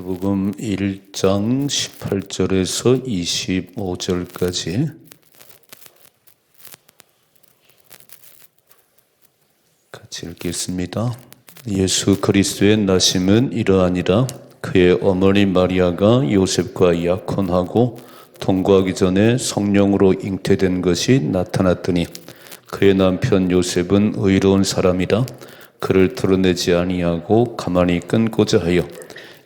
마태복음 1장 18절에서 25절까지 같이 읽겠습니다. 예수 그리스도의 나심은 이러하니라 그의 어머니 마리아가 요셉과 약혼하고 동거하기 전에 성령으로 잉태된 것이 나타났더니 그의 남편 요셉은 의로운 사람이라 그를 드러내지 아니하고 가만히 끊고자 하여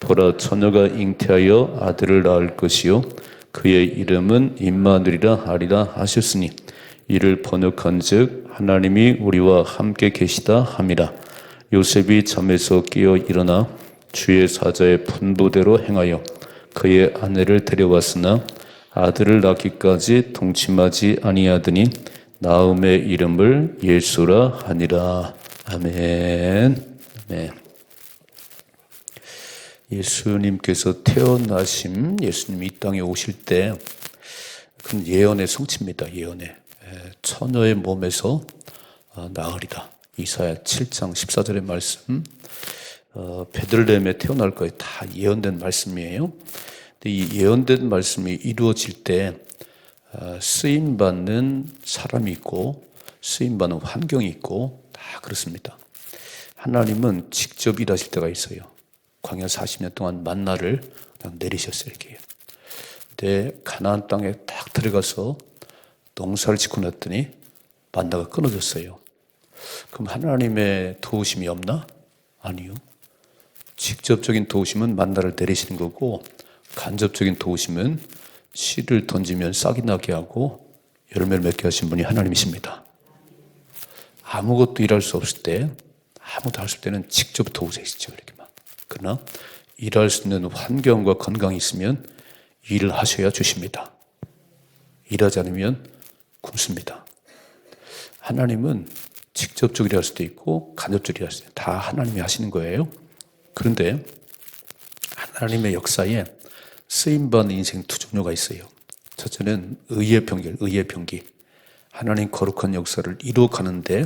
보라 처녀가 잉태하여 아들을 낳을 것이요 그의 이름은 임마누리라 하리라 하셨으니 이를 번역한즉 하나님이 우리와 함께 계시다 함이라 요셉이 잠에서 깨어 일어나 주의 사자의 분부대로 행하여 그의 아내를 데려왔으나 아들을 낳기까지 동침하지 아니하더니 나음의 이름을 예수라 하니라 아멘. 네. 예수님께서 태어나심, 예수님이 이 땅에 오실 때, 그건 예언의 성취입니다. 예언의. 처녀의 몸에서 어, 나으리다. 이사야 7장 14절의 말씀, 어, 베들레헴에 태어날 거에 다 예언된 말씀이에요. 근데 이 예언된 말씀이 이루어질 때 어, 쓰임 받는 사람이 있고 쓰임 받는 환경이 있고 다 그렇습니다. 하나님은 직접 일하실 때가 있어요. 광야 40년 동안 만나를 그냥 내리셨어요, 이렇게. 근데 가나안 땅에 딱 들어가서 농사를 짓고 났더니 만나가 끊어졌어요. 그럼 하나님의 도우심이 없나? 아니요. 직접적인 도우심은 만나를 내리시는 거고 간접적인 도우심은 씨를 던지면 싹이 나게 하고 열매를 맺게 하신 분이 하나님이십니다. 아무것도 일할 수 없을 때, 아무도 할 수 때는 직접 도우세요, 이렇게 막. 그러나 일할 수 있는 환경과 건강이 있으면 일을 하셔야 주십니다. 일하지 않으면 굶습니다. 하나님은 직접적으로 할 수도 있고 간접적으로 할 수도 있고 다 하나님이 하시는 거예요. 그런데 하나님의 역사에 쓰임받는 인생 두 종류가 있어요. 첫째는 의의 병기, 의의 병기. 하나님 거룩한 역사를 이루어 가는데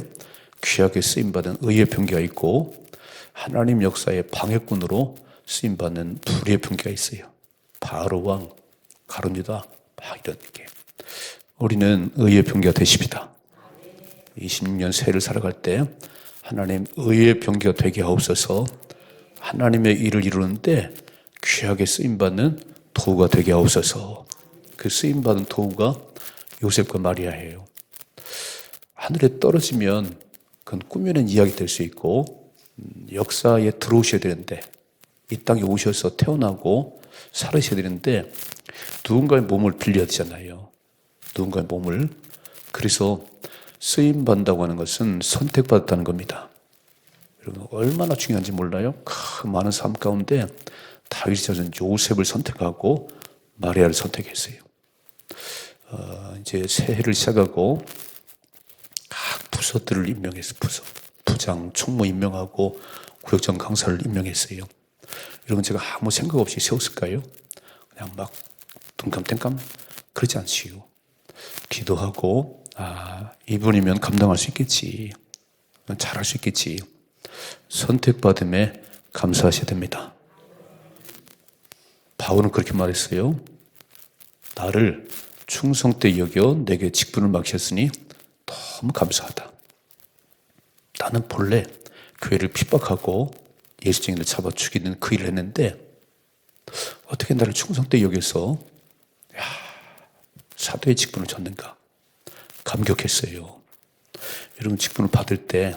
귀하게 쓰임받은 의의 병기가 있고 하나님 역사의 방해꾼으로 쓰임받는 불의 병기가 있어요. 바로 왕, 가룟유다, 막 이런 게. 우리는 의의 병기가 되십니다. 20년 새를 살아갈 때 하나님 의의 병기가 되게 하옵소서 하나님의 일을 이루는데 귀하게 쓰임받는 도구가 되게 하옵소서 그 쓰임받은 도구가 요셉과 마리아예요. 하늘에 떨어지면 그건 꾸며낸 이야기 될 수 있고 음, 역사에 들어오셔야 되는데 이 땅에 오셔서 태어나고 살으셔야 되는데 누군가의 몸을 빌려야 되잖아요. 누군가의 몸을. 그래서 쓰임 받는다고 하는 것은 선택받았다는 겁니다. 여러분 얼마나 중요한지 몰라요? 그 많은 삶 가운데 다윗이 자손 요셉을 선택하고 마리아를 선택했어요. 어, 이제 새해를 시작하고 각 부서들을 임명했어 부서 부장 총무 임명하고 구역장 강사를 임명했어요. 여러분 제가 아무 생각 없이 세웠을까요? 그냥 막 뚱kam땡kam그러지 않지요. 기도하고 아 이분이면 감당할 수 있겠지. 잘할 수 있겠지. 선택받음에 감사하셔야 됩니다. 바울은 그렇게 말했어요. 나를 충성되 여겨 내게 직분을 맡겼으니 너무 감사하다. 나는 본래 교회를 핍박하고 예수쟁이를 잡아 죽이는 그 일을 했는데 어떻게 나를 충성되 여겨서 야, 사도의 직분을 줬는가 감격했어요. 여러분 직분을 받을 때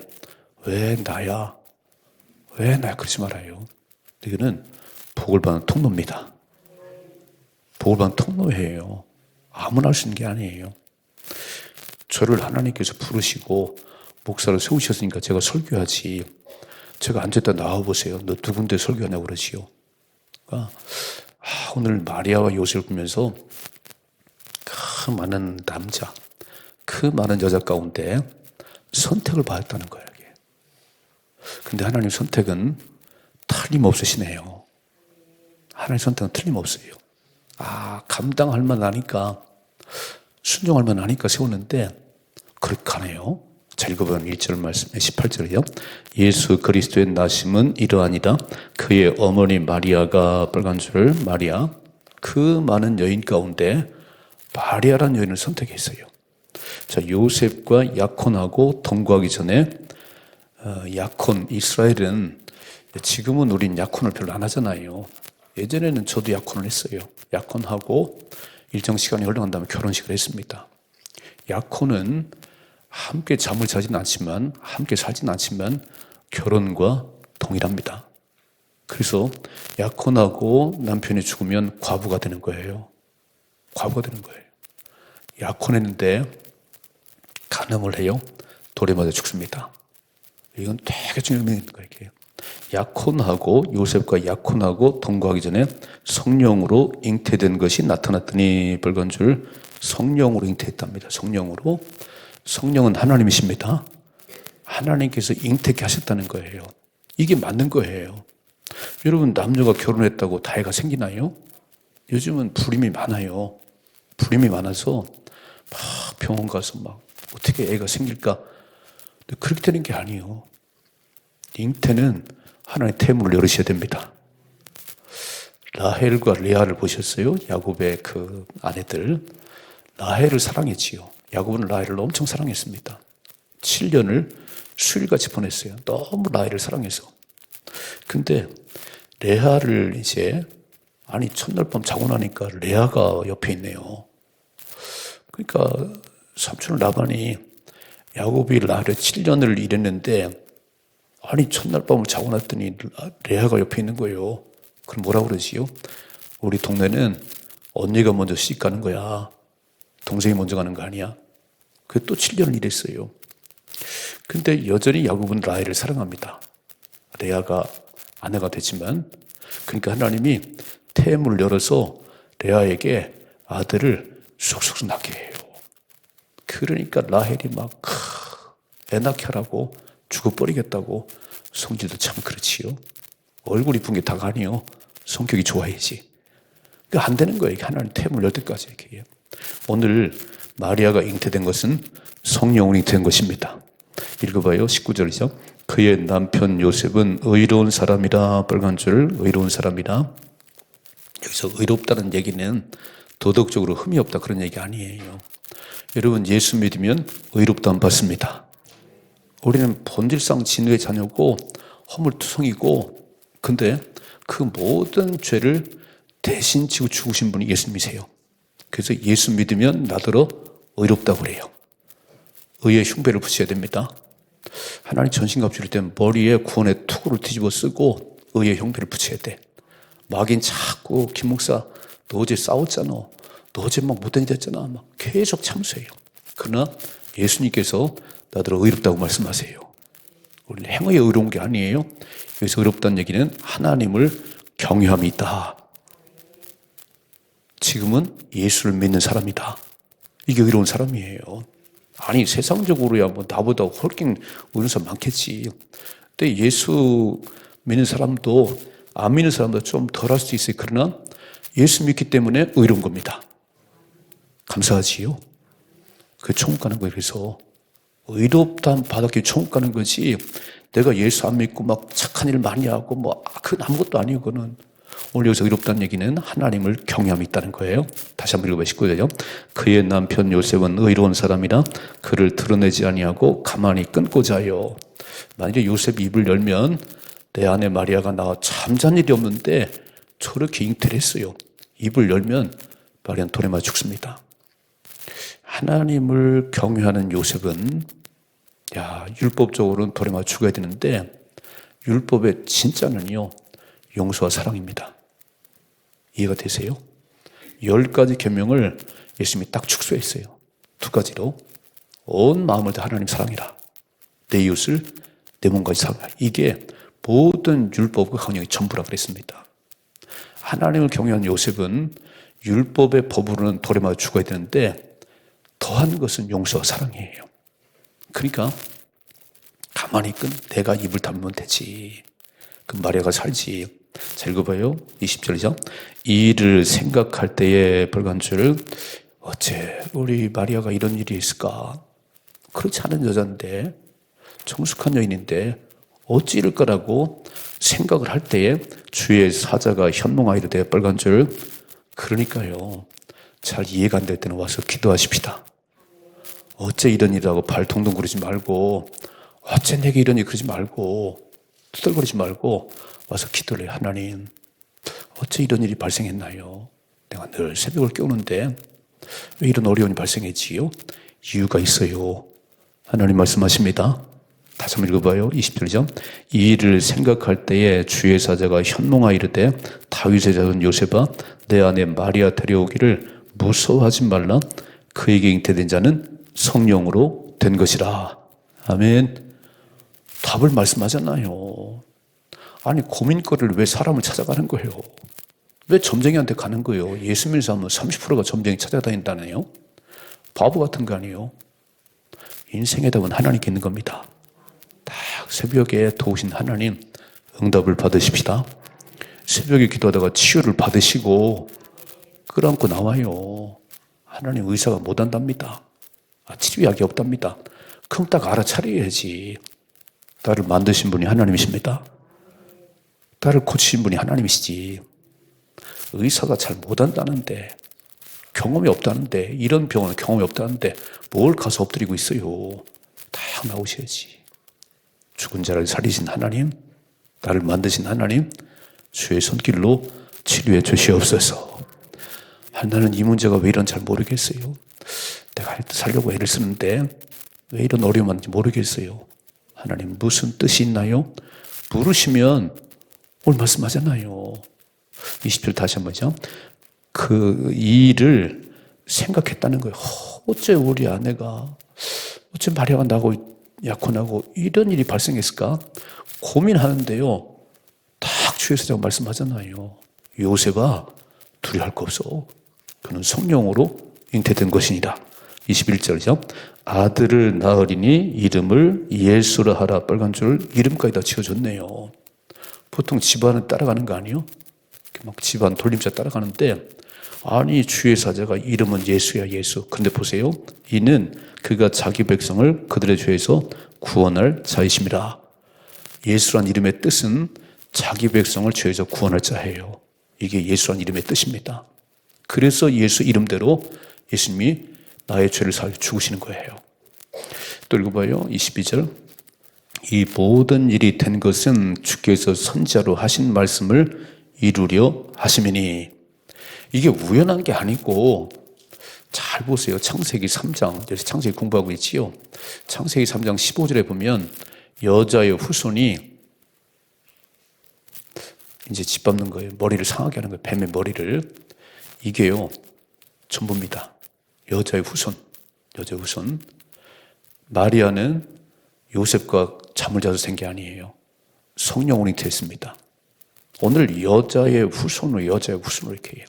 왜 나야? 왜 나야? 그러지 말아요. 이거는 복을 받는 통로입니다. 복을 받는 통로예요. 아무나 할 수 있는 게 아니에요. 저를 하나님께서 부르시고 목사를 세우셨으니까 제가 설교하지. 제가 앉았다 나와보세요. 너 두 군데 설교하냐고 그러지요. 그러니까 아, 오늘 마리아와 요셉을 보면서 그 많은 남자, 그 많은 여자 가운데 선택을 받았다는 거예요. 근데 하나님 선택은 틀림없으시네요. 하나님 선택은 틀림없어요. 아, 감당할 만하니까, 순종할 만하니까 세웠는데, 그렇게 가네요. 자, 읽어보면 1절 말씀, 18절이요. 예수 그리스도의 나심은 이러하니라. 그의 어머니 마리아가 빨간 줄 마리아, 그 많은 여인 가운데 마리아라는 여인을 선택했어요. 자, 요셉과 야콘하고 동거하기 전에 어, 야콘 이스라엘은 지금은 우린 야콘을 별로 안 하잖아요. 예전에는 저도 야콘을 했어요. 야콘하고 일정 시간이 흘러간 다음에 결혼식을 했습니다. 야콘은 함께 잠을 자진 않지만 함께 살진 않지만 결혼과 동일합니다. 그래서 야콘하고 남편이 죽으면 과부가 되는 거예요. 과부가 되는 거예요. 약혼했는데 간음을 해요. 돌에 맞아 죽습니다. 이건 되게 중요한 거예요. 약혼하고 요셉과 약혼하고 동거하기 전에 성령으로 잉태된 것이 나타났더니 빨간 줄 성령으로 잉태했답니다. 성령으로 성령은 하나님이십니다. 하나님께서 잉태케 하셨다는 거예요. 이게 맞는 거예요. 여러분 남녀가 결혼했다고 다 애가 생기나요? 요즘은 불임이 많아요. 불임이 많아서 막 병원 가서 막 어떻게 애가 생길까? 그렇게 되는 게 아니에요. 잉태는 하나의 태물을 열으셔야 됩니다. 라헬과 레아를 보셨어요? 야곱의 그 아내들. 라헬을 사랑했지요. 야곱은 라헬을 엄청 사랑했습니다. 7년을 수일같이 보냈어요. 너무 라헬을 사랑해서. 근데 레아를 이제 아니 첫날 밤 자고 나니까 레아가 옆에 있네요. 그러니까 삼촌 라반이 야곱이 라를 7년을 일했는데 아니 첫날 밤을 자고 났더니 레아가 옆에 있는 거예요. 그럼 뭐라 그러지요? 우리 동네는 언니가 먼저 시집 가는 거야. 동생이 먼저 가는 거 아니야? 그 또 7년을 일했어요. 근데 여전히 야곱은 라헬을 사랑합니다. 레아가 아내가 됐지만 그러니까 하나님이 태문을 열어서 레아에게 아들을 쏙쏙 낳게 해요. 그러니까 라헬이 막, 애 낳게 하라고 죽어버리겠다고 성질도 참 그렇지요. 얼굴 이쁜 게 다가 아니요. 성격이 좋아야지. 그안 되는 거예요. 하나님 태문을 열 때까지. 이렇게. 오늘 마리아가 잉태된 것은 성령으로 잉태된 것입니다. 읽어봐요. 19절이죠. 그의 남편 요셉은 의로운 사람이라 빨간 줄 의로운 사람이라 여기서 의롭다는 얘기는 도덕적으로 흠이 없다 그런 얘기 아니에요. 여러분 예수 믿으면 의롭다함 받습니다. 우리는 본질상 진노의 자녀고 허물투성이고 근데 그 모든 죄를 대신 지고 죽으신 분이 예수님이세요. 그래서 예수 믿으면 나더러 의롭다고 그래요. 의의 흉배를 붙여야 됩니다. 하나님 전신갑 주를 때 머리에 구원의 투구를 뒤집어 쓰고 의의 흉배를 붙여야 돼. 마긴 자꾸 김 목사 너 어제 싸웠잖아. 너 어제 막 못된 일 했잖아. 막 계속 참수해요. 그러나 예수님께서 나들 의롭다고 말씀하세요. 우리 행위에 의로운 게 아니에요. 여기서 의롭다는 얘기는 하나님을 경외함이 있다. 지금은 예수를 믿는 사람이다. 이게 의로운 사람이에요. 아니 세상적으로야 뭐 나보다 훨씬 의로운 사람 많겠지. 근데 예수 믿는 사람도 안 믿는 사람도 좀 덜 할 수 있어요. 그러나 예수 믿기 때문에 의로운 겁니다. 감사하지요? 그 천국 가는 거예요. 그래서 의롭다 받았기 천국 가는 거지. 내가 예수 안 믿고 막 착한 일 많이 하고 뭐, 아, 그건 아무것도. 그거는. 오늘 여기서 의롭다는 얘기는 하나님을 경외함이 있다는 거예요. 다시 한번 읽어보시고요. 그의 남편 요셉은 의로운 사람이라 그를 드러내지 아니하고 가만히 끊고자 하여. 만약에 요셉 입을 열면 내 아내 마리아가 나와 잠잔 일이 없는데 저렇게 잉태를 했어요. 입을 열면 마리아는 돌에 맞아 죽습니다. 하나님을 경외하는 요셉은 야 율법적으로는 돌에 맞아 죽어야 되는데 율법의 진짜는요 용서와 사랑입니다. 이해가 되세요? 열 가지 계명을 예수님이 딱 축소했어요. 두 가지로 온 마음을 다 하나님 사랑이라 내 이웃을 내 몸까지 사랑하라. 이게 모든 율법과 강령이 전부라 그랬습니다. 하나님을 경외한 요셉은 율법의 법으로는 돌에 맞아 죽어야 되는데 더한 것은 용서와 사랑이에요. 그러니까 가만히 있건 내가 입을 닫으면 되지. 그 마리아가 살지. 자, 읽어봐요. 20절이죠. 이 일을 생각할 때에 벌간줄 어째 우리 마리아가 이런 일이 있을까? 그렇지 않은 여자인데 정숙한 여인인데 어찌 이럴 거라고 생각을 할 때에 주의 사자가 현몽하이르 되 빨간 줄 그러니까요. 잘 이해가 안 될 때는 와서 기도하십시다. 어째 이런 일이라고 발 동동 구르지 말고 어째 내게 이런 일 그러지 말고 투덜거리지 말고 와서 기도를 해 하나님 어째 이런 일이 발생했나요? 내가 늘 새벽을 깨우는데 왜 이런 어려움이 발생했지요? 이유가 있어요. 하나님 말씀하십니다. 다시 한번 읽어봐요. 20절이죠. 이 일을 생각할 때에 주의 사자가 현몽하 이르되 다윗의 자손 요셉아 내 안에 마리아 데려오기를 무서워하지 말라 그에게 잉태된 자는 성령으로 된 것이라. 아멘. 답을 말씀하잖아요. 아니 고민거리를 왜 사람을 찾아가는 거예요? 왜 점쟁이한테 가는 거예요? 예수 믿는 사람은 30%가 점쟁이 찾아다닌다네요. 바보 같은 거 아니에요? 인생의 답은 하나님께 있는 겁니다. 딱 새벽에 도우신 하나님 응답을 받으십시다. 새벽에 기도하다가 치유를 받으시고 끌어안고 나와요. 하나님 의사가 못한답니다. 아, 치료약이 없답니다. 그럼 딱 알아차려야지. 나를 만드신 분이 하나님이십니다. 나를 고치신 분이 하나님이시지. 의사가 잘 못한다는데, 경험이 없다는데, 이런 병원은 경험이 없다는데, 뭘 가서 엎드리고 있어요. 딱 나오셔야지. 죽은 자를 살리신 하나님, 나를 만드신 하나님, 주의 손길로 치료해 주시옵소서. 나는 이 문제가 왜 이런지 잘 모르겠어요. 내가 살려고 애를 쓰는데 왜 이런 어려움이 많은지 모르겠어요. 하나님 무슨 뜻이 있나요? 물으시면 오늘 말씀하잖아요. 20절 다시 한 번요. 그 일을 생각했다는 거예요. 어째 우리 아내가 어째 마리아가 나고 약혼하고 이런 일이 발생했을까? 고민하는데요. 딱 주에서 말씀하잖아요. 요셉아 두려할 거 없어. 그는 성령으로 잉태된 것이니라. 21절이죠. 아들을 낳으리니 이름을 예수라 하라. 빨간 줄 이름까지 다 지어줬네요. 보통 집안을 따라가는 거 아니에요? 막 집안 돌림자 따라가는데 아니 주의 사자가 이름은 예수야 예수. 근데 보세요. 이는 그가 자기 백성을 그들의 죄에서 구원할 자이심이라. 예수란 이름의 뜻은 자기 백성을 죄에서 구원할 자예요. 이게 예수란 이름의 뜻입니다. 그래서 예수 이름대로 예수님이 나의 죄를 살 죽으시는 거예요. 또 읽어봐요. 22절. 이 모든 일이 된 것은 주께서 선자로 하신 말씀을 이루려 하심이니 이게 우연한 게 아니고 잘 보세요. 창세기 3장. 그래서 창세기 공부하고 있지요. 창세기 3장 15절에 보면 여자의 후손이 이제 짓밟는 거예요. 머리를 상하게 하는 거예요. 뱀의 머리를. 이게요. 전부입니다. 여자의 후손. 여자의 후손. 마리아는 요셉과 잠을 자서 생게 아니에요. 성령으로 잉태했습니다. 오늘 여자의 후손으로 여자의 후손으로 이렇게 해요.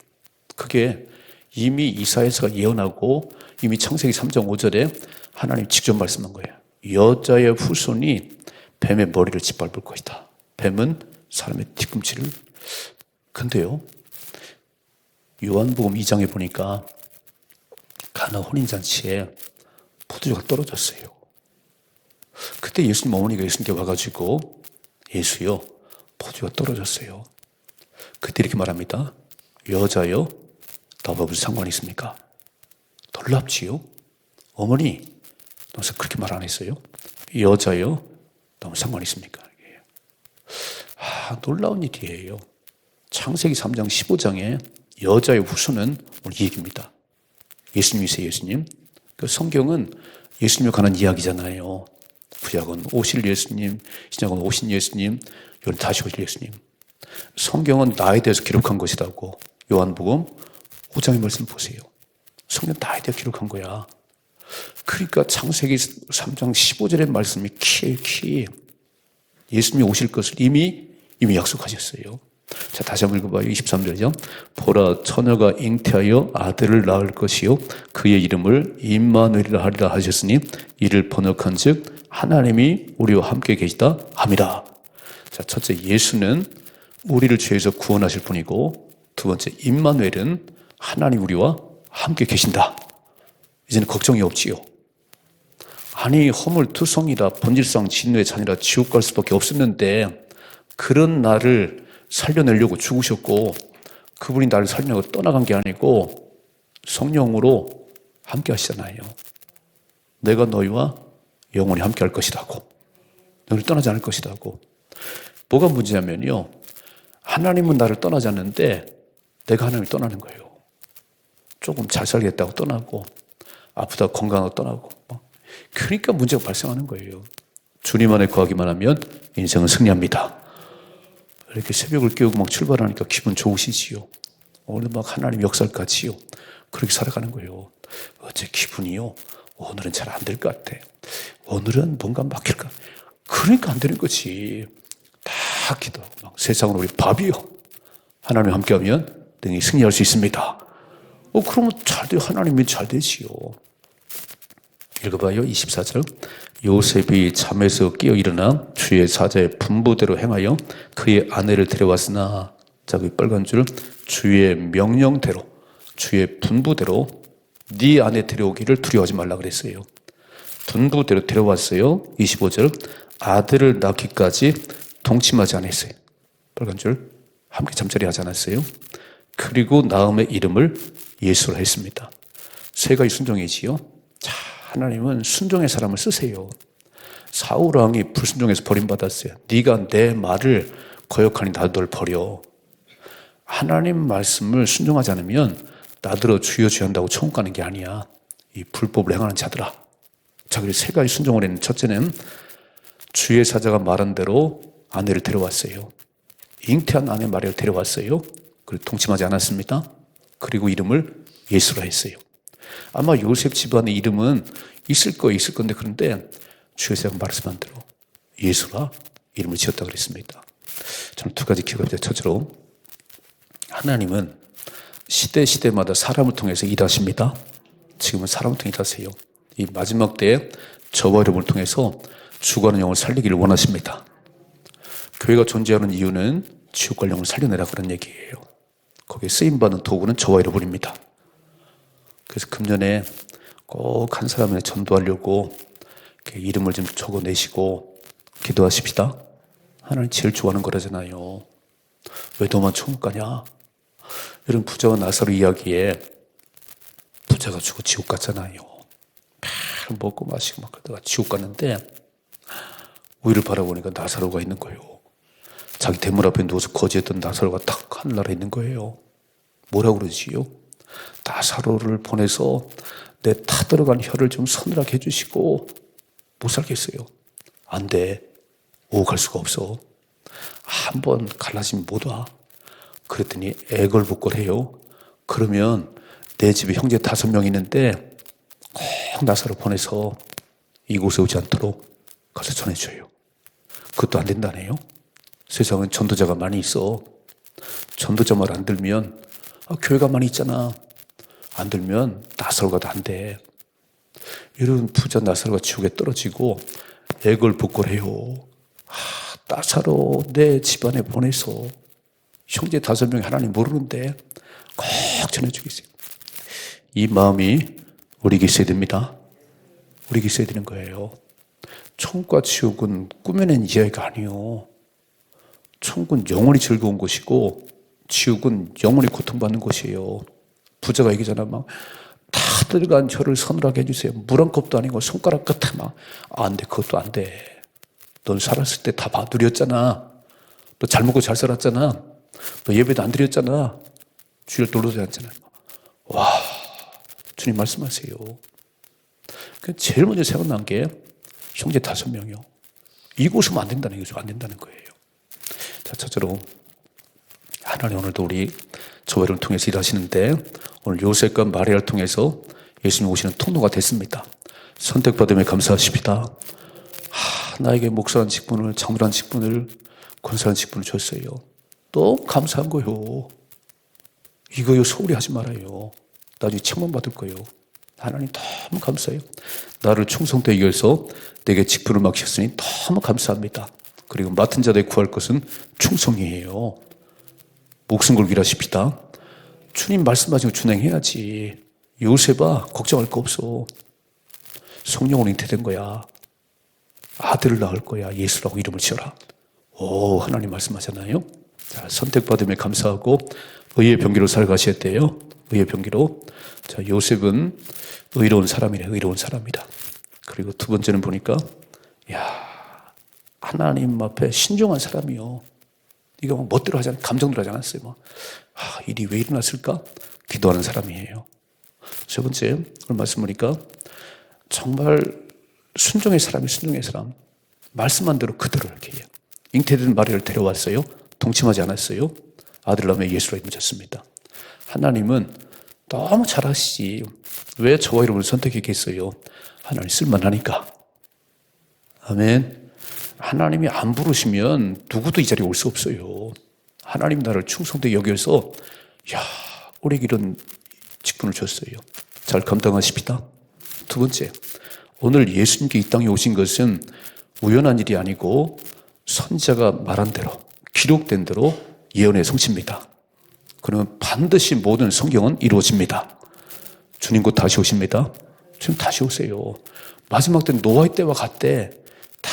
그게 이미 이사에서가 예언하고 이미 창세기 3장 5절에 하나님 직접 말씀한 거예요. 여자의 후손이 뱀의 머리를 짓밟을 것이다. 뱀은 사람의 뒤꿈치를. 근데요, 요한복음 2장에 보니까 가나 혼인잔치에 포도주가 떨어졌어요. 그때 예수님 어머니가 예수님께 와가지고 예수요, 포도주가 떨어졌어요. 그때 이렇게 말합니다. 여자요, 나와 무슨 상관이 있습니까? 놀랍지요? 어머니, 너서 그렇게 말 안 했어요? 여자요, 너무 상관이 있습니까? 아, 놀라운 일이에요. 창세기 3장 15장에 여자의 후손은 오늘 이 얘기입니다. 예수님이세요, 예수님. 그 성경은 예수님에 관한 이야기잖아요. 구약은 오실 예수님, 신약은 오신 예수님, 여기 다시 오실 예수님. 성경은 나에 대해서 기록한 것이라고 요한복음 5장의 말씀 보세요. 성경 나에 대해 기록한 거야. 그러니까 창세기 3장 15절의 말씀이 키에 키. 예수님이 오실 것을 이미 이미 약속하셨어요. 자, 다시 한번 읽어봐요. 23절이죠. 보라, 처녀가 잉태하여 아들을 낳을 것이요. 그의 이름을 임마누엘이라 하리라 하셨으니 이를 번역한 즉, 하나님이 우리와 함께 계시다 함이라. 자, 첫째, 예수는 우리를 죄에서 구원하실 분이고, 두 번째, 임마누엘은 하나님 우리와 함께 계신다. 이제는 걱정이 없지요. 아니, 허물투성이라 본질상 진노의 자녀라 지옥 갈 수밖에 없었는데, 그런 나를 살려내려고 죽으셨고, 그분이 나를 살려내고 떠나간 게 아니고, 성령으로 함께 하시잖아요. 내가 너희와 영원히 함께 할 것이라고. 너를 떠나지 않을 것이라고. 뭐가 문제냐면요. 하나님은 나를 떠나지 않는데, 내가 하나님을 떠나는 거예요. 조금 잘 살겠다고 떠나고, 아프다 건강하고 떠나고. 그러니까 문제가 발생하는 거예요. 주님 안에 거하기만 하면 인생은 승리합니다. 이렇게 새벽을 깨우고 막 출발하니까 기분 좋으시지요. 오늘 막 하나님 역사를 같이요. 그렇게 살아가는 거예요. 어제 기분이요. 오늘은 잘 안 될 것 같아. 오늘은 뭔가 막힐까. 그러니까 안 되는 거지. 다 기도하고 막 세상으로 우리 밥이요. 하나님 함께하면 능히 승리할 수 있습니다. 어, 그러면 잘 돼요. 하나님이 잘 되지요. 읽어봐요. 24절. 요셉이 잠에서 깨어 일어나 주의 사자의 분부대로 행하여 그의 아내를 데려왔으나 자, 그 빨간 줄 주의 명령대로 주의 분부대로 네 아내 데려오기를 두려워하지 말라 그랬어요. 분부대로 데려왔어요. 25절 아들을 낳기까지 동침하지 않았어요. 빨간 줄 함께 잠자리 하지 않았어요. 그리고 나음의 이름을 예수로 했습니다. 세 가지 순종이지요. 자, 하나님은 순종의 사람을 쓰세요. 사울 왕이 불순종해서 버림받았어요. 네가 내 말을 거역하니 나도 널 버려. 하나님 말씀을 순종하지 않으면 나더러 주여 주여 한다고 천국 가는 게 아니야. 이 불법을 행하는 자들아. 자, 그래서 세 가지 순종을 했는 첫째는 주의 사자가 말한 대로 아내를 데려왔어요. 잉태한 아내 마리아를 데려왔어요. 그리고 동침하지 않았습니다. 그리고 이름을 예수라 했어요. 아마 요셉 집안의 이름은 있을 거 있을 건데 그런데 주에서 말씀한 대로 예수라 이름을 지었다 그랬습니다. 저는 두 가지 기억합니다. 첫째로 하나님은 시대 시대마다 사람을 통해서 일하십니다. 지금은 사람을 통해 일하세요. 이 마지막 때에 저와 여러분을 통해서 죽어가는 영을 살리기를 원하십니다. 교회가 존재하는 이유는 지옥 갈 영을 살려내라 그런 얘기예요. 거기에 쓰임받는 도구는 저와 여러분입니다. 그래서 금년에 꼭 한 사람을 전도하려고 이름을 좀 적어내시고 기도하십시다. 하나님 제일 좋아하는 거라잖아요. 왜 너만 천국 가냐? 이런 부자와 나사로 이야기에 부자가 죽어 지옥 갔잖아요. 매일 먹고 마시고 막 그러다가 지옥 갔는데 위를 바라보니까 나사로가 있는 거예요. 자기 대문 앞에 누워서 거지했던 나사로가 딱 하늘나라에 있는 거예요. 뭐라고 그러지요? 나사로를 보내서 내 타들어간 혀를 좀 서늘하게 해주시고 못 살겠어요. 안 돼. 오갈 수가 없어. 한 번 갈라지면 못 와. 그랬더니 애걸복걸해요. 그러면 내 집에 형제 다섯 명 있는데 꼭 나사로 보내서 이곳에 오지 않도록 가서 전해줘요. 그것도 안 된다네요. 세상은 전도자가 많이 있어. 전도자 말 안 들면 아, 교회가 많이 있잖아. 안 들면 나설가도 안 돼. 이런 부자 나설가 지옥에 떨어지고 애걸복걸해요. 아, 따사로 내 집안에 보내서 형제 다섯 명이 하나님 모르는데 꼭 전해주겠어요. 이 마음이 우리에게 있어야 됩니다. 우리에게 있어야 되는 거예요. 천국과 지옥은 꾸며낸 이야기가 아니요. 천국은 영원히 즐거운 곳이고 지옥은 영원히 고통받는 곳이에요. 부자가 얘기잖아. 막, 다 들어간 혀를 서늘하게 해주세요. 물 한 컵도 아니고 손가락 끝에 막, 아, 안 돼. 그것도 안 돼. 넌 살았을 때다 누렸잖아. 너 잘 먹고 잘 살았잖아. 너 예배도 안 드렸잖아. 주일 놀러도 않잖아. 와, 주님 말씀하세요. 그 제일 먼저 생각난 게 형제 다섯 명이요. 이곳으면 안 된다는 거죠. 안 된다는 거예요. 자, 첫째로 하나님 오늘도 우리 저회를 통해서 일하시는데 오늘 요셉과 마리아를 통해서 예수님 오시는 통로가 됐습니다. 선택받음에 감사하십니다. 하, 나에게 목사한 직분을, 장로한 직분을, 권사한 직분을 줬어요. 너무 감사한 거요. 이거요 소홀히 하지 말아요. 나중에 책만 받을 거예요. 하나님 너무 감사해요. 나를 충성되게 해서 내게 직분을 맡겼으니 너무 감사합니다. 그리고 맡은 자들에 구할 것은 충성이에요. 목숨 걸기라 십시다. 주님 말씀하시고 준행해야지. 요셉아 걱정할 거 없어. 성령으로 잉태된 거야. 아들을 낳을 거야. 예수라고 이름을 지어라. 오 하나님 말씀하잖아요. 자 선택받음에 감사하고 의의 병기로 살아가셨대요. 의의 병기로. 자 요셉은 의로운 사람이네. 의로운 사람이다. 그리고 두 번째는 보니까 야 하나님 앞에 신중한 사람이요. 이거 막 멋대로 하지 않, 감정대로 하지 않았어요. 막, 아, 일이 왜 일어났을까? 기도하는 사람이에요. 세 번째, 오늘 말씀 보니까 정말 순종의 사람이 순종의 사람. 말씀한 대로 그대로 이렇게. 잉태된 마리를 데려왔어요. 동침하지 않았어요. 아들 낳으며 예수로 졌습니다. 하나님은 너무 잘하시지. 왜 저와 이름을 선택했겠어요? 하나님 쓸만하니까. 아멘. 하나님이 안 부르시면 누구도 이 자리에 올 수 없어요. 하나님 나를 충성되게 여겨서 야 우리 이런 직분을 줬어요. 잘 감당하십니다. 두 번째, 오늘 예수님께 이 땅에 오신 것은 우연한 일이 아니고 선자가 말한 대로 기록된 대로 예언의 성취입니다. 그러면 반드시 모든 성경은 이루어집니다. 주님 곧 다시 오십니다. 지금 다시 오세요. 마지막 때는 노아의 때와 같대. 다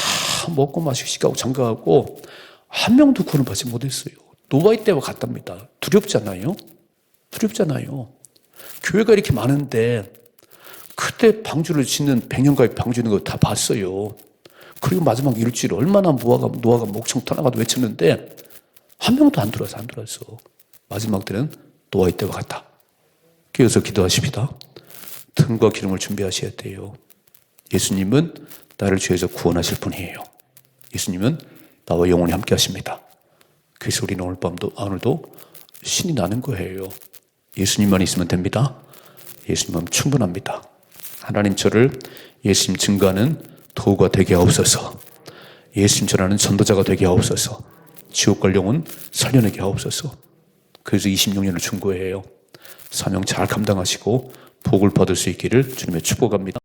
먹고 마시고 시가고 장가하고 한 명도 구원을 받지 못했어요. 노아의 때와 같답니다. 두렵잖아요. 두렵잖아요. 교회가 이렇게 많은데 그때 방주를 짓는 백년가의 방주 있는 거 다 봤어요. 그리고 마지막 일주일 얼마나 노아가 노아가 목청 떠나가도 외쳤는데 한 명도 안 들어와서 안 들어왔어. 마지막 때는 노아의 때와 같다. 깨어서 기도하십니다. 등과 기름을 준비하셔야 돼요. 예수님은 나를 죄에서 구원하실 분이에요. 예수님은 나와 영원히 함께 하십니다. 그래서 우리는 오늘 밤도, 아, 오늘도 신이 나는 거예요. 예수님만 있으면 됩니다. 예수님은 충분합니다. 하나님 저를 예수님 증거하는 도구가 되게 하옵소서. 예수님 전하는 전도자가 되게 하옵소서. 지옥 갈 영혼 살려내게 하옵소서. 그래서 26년을 충고해요. 사명 잘 감당하시고 복을 받을 수 있기를 주님의 축복합니다.